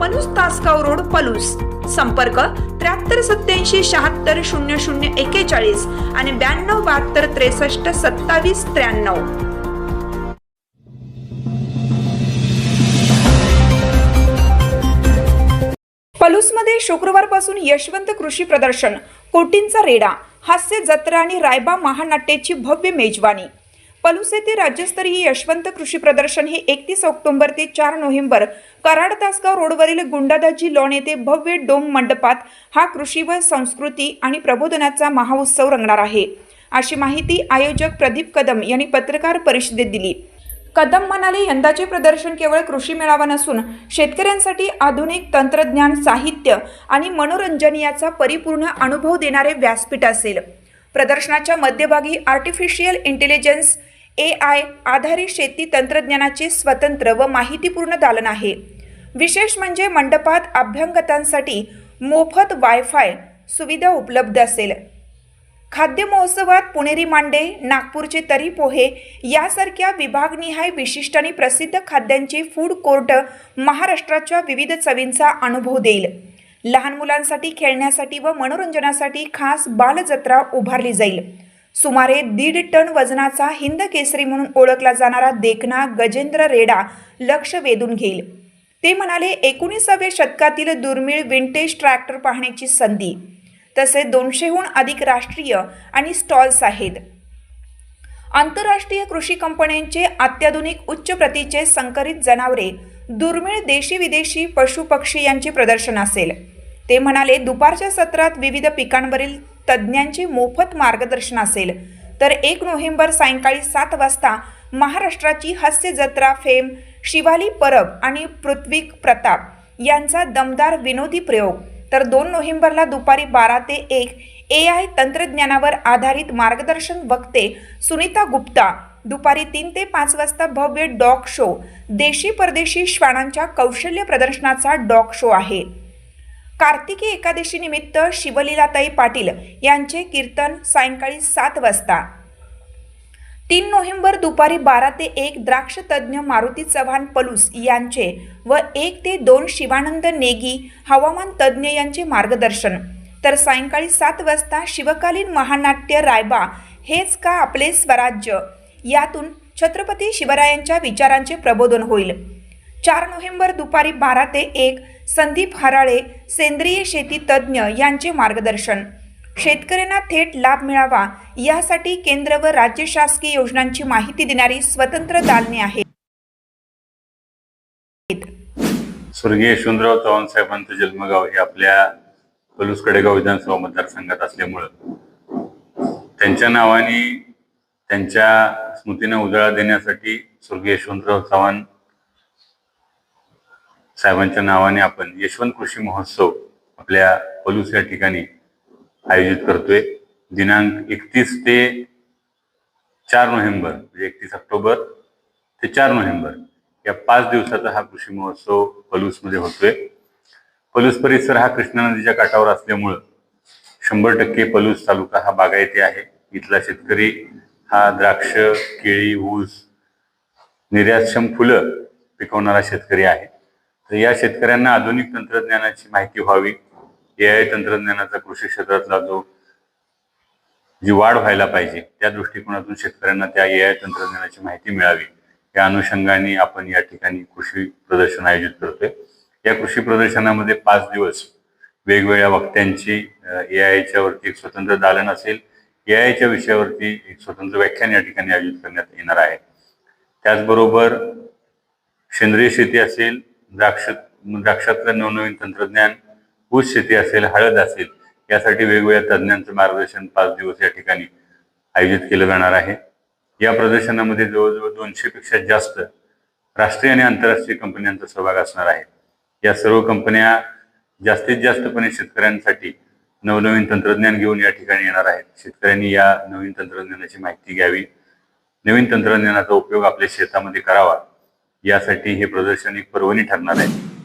Palus Tasgaon road Palus. संपर्क त्र्याहत्तर सत्याऐंशी शहात्तर शून्य शून्य एकेचाळीस आणि ब्याण्णव बहात्तर त्रेसष्ट सत्तावीस त्र्याण्णव. पलूसमध्ये शुक्रवारपासून यशवंत कृषी प्रदर्शन कोटींचा रेडा हास्य जत्रा आणि रायबा महानाट्याची भव्य मेजवानी. पलूस येथे राज्यस्तरीय यशवंत कृषी प्रदर्शन हे एकतीस ऑक्टोबर ते चार नोव्हेंबर कराड तासगाव रोडवरील गुंडादाजी लॉन येथे भव्य डोम मंडपात हा कृषी व संस्कृती आणि प्रबोधनाचा महाउत्सव रंगणार आहे. अशी माहिती आयोजक प्रदीप कदम यांनी पत्रकार परिषदेत दिली. कदम म्हणाले यंदाचे प्रदर्शन केवळ कृषी मेळावा नसून शेतकऱ्यांसाठी आधुनिक तंत्रज्ञान साहित्य आणि मनोरंजन याचा परिपूर्ण अनुभव देणारे व्यासपीठ असेल. प्रदर्शनाच्या मध्यभागी आर्टिफिशियल इंटेलिजन्स ए आय आधारित शेती तंत्रज्ञानाचे स्वतंत्र व माहितीपूर्ण दालन आहे. विशेष म्हणजे मंडपात अभ्यंगतांसाठी मोफत वायफाय सुविधा उपलब्ध असेल. खाद्य महोत्सवात पुणेरी मांडे नागपूरचे तरी पोहे यासारख्या विभागनिहाय विशिष्ट आणि प्रसिद्ध खाद्यांचे फूड कोर्ट महाराष्ट्राच्या विविध चवींचा अनुभव देईल. लहान मुलांसाठी खेळण्यासाठी व मनोरंजनासाठी खास बालजत्रा उभारली जाईल. सुमारे दीड टन वजनाचा हिंद केसरी म्हणून ओळखला जाणारा देखना गजेंद्र रेडा लक्ष वेधून घेईल. ते म्हणाले एकोणीसाव्या शतकातील दुर्मिळ विंटेज ट्रॅक्टर पाहण्याची संधी. तसे दोनशेहून अधिक राष्ट्रीय आणि स्टॉल्स आहेत. आंतरराष्ट्रीय कृषी कंपन्यांचे अत्याधुनिक उच्च प्रतीचे संकरित जनावरे दुर्मिळ देशी विदेशी पशुपक्षी यांचे प्रदर्शन असेल. ते म्हणाले दुपारच्या सत्रात विविध पिकांवरील तज्ज्ञांचे मोफत मार्गदर्शन असेल. तर एक नोव्हेंबर सायंकाळी सात वाजता महाराष्ट्राची हास्य जत्रा फेम शिवाली परब आणि पृथ्वीक प्रताप यांचा दमदार विनोदी प्रयोग. तर दोन नोव्हेंबरला दुपारी बारा ते एक ए आय तंत्रज्ञानावर आधारित मार्गदर्शन वक्ते सुनीता गुप्ता दुपारी तीन ते पाच वाजता भव्य डॉग शो देशी परदेशी श्वानांच्या कौशल्य प्रदर्शनाचा डॉग शो आहे. कार्तिकी एकादशी निमित्त शिवलीलाताई पाटील यांचे कीर्तन सायंकाळी सात वाजता. तीन नोव्हेंबर दुपारी बारा ते एक द्राक्ष तज्ज्ञ मारुती चव्हाण पलूस यांचे व एक ते दोन शिवानंद नेगी हवामान तज्ज्ञ यांचे मार्गदर्शन. तर सायंकाळी सात वाजता शिवकालीन महानाट्य रायबा हेच का आपले स्वराज्य? यातून छत्रपती शिवरायांच्या विचारांचे प्रबोधन होईल. चार नोव्हेंबर दुपारी बारा ते एक संदीप हराळे सेंद्रिय शेती तज्ज्ञ यांचे मार्गदर्शन. शेतकऱ्यांना थेट लाभ मिळावा यासाठी केंद्र व राज्य शासकीय योजनांची माहिती देणारी स्वतंत्र दालने आहे स्वर्गीय यशवंतराव चव्हाण साहेबांचं जन्मगाव हे आपल्या पलूस कडेगाव विधानसभा मतदारसंघात असल्यामुळं त्यांच्या नावाने त्यांच्या स्मृतींना उजाळा देण्यासाठी स्वर्गीय यशवंतराव चव्हाण साहेबांच्या नावाने आपण यशवंत कृषी महोत्सव आपल्या पलूस या ठिकाणी आयोजित करतोय. दिनांक एकतीस ते चार नोव्हेंबर म्हणजे एकतीस ऑक्टोबर ते चार नोव्हेंबर या पाच दिवसाचा हा कृषी महोत्सव पलूसमध्ये होतोय. पलूस परिसर हा कृष्णा नदीच्या काठावर असल्यामुळं शंभर टक्के पलूस तालुका हा बागायती आहे. इथला शेतकरी हा द्राक्ष केळी ऊस निर्यातक्षम फुलं पिकवणारा शेतकरी आहे. तर या शेतकऱ्यांना आधुनिक तंत्रज्ञानाची माहिती व्हावी. ए आय तंत्रज्ञानाचा कृषी क्षेत्रातला जो जी वाढ व्हायला पाहिजे त्या दृष्टिकोनातून शेतकऱ्यांना त्या ए आय तंत्रज्ञानाची माहिती मिळावी. या अनुषंगाने आपण या ठिकाणी कृषी प्रदर्शन आयोजित करतोय. या कृषी प्रदर्शनामध्ये पाच दिवस वेगवेगळ्या वक्त्यांची ए आयच्या वरती एक स्वतंत्र दालन असेल. ए आयच्या विषयावरती एक स्वतंत्र व्याख्यान या ठिकाणी आयोजित करण्यात येणार आहे. त्याचबरोबर सेंद्रिय शेती असेल द्राक्ष द्राक्षातलं नवनवीन तंत्रज्ञान ऊस शेती असेल हळद असेल यासाठी वेगवेगळ्या तज्ज्ञांचं मार्गदर्शन पाच दिवस या ठिकाणी आयोजित केलं जाणार आहे. या प्रदर्शनामध्ये जवळजवळ दोनशे पेक्षा जास्त राष्ट्रीय आणि आंतरराष्ट्रीय कंपन्यांचा सहभाग असणार आहे. या सर्व कंपन्या जास्तीत जास्तपणे शेतकऱ्यांसाठी नवनवीन तंत्रज्ञान घेऊन या ठिकाणी येणार आहेत. शेतकऱ्यांनी या नवीन तंत्रज्ञानाची माहिती घ्यावी. नवीन तंत्रज्ञानाचा उपयोग आपल्या शेतामध्ये करावा. यासाठी हे प्रदर्शन एक पर्वणी ठरणार आहे.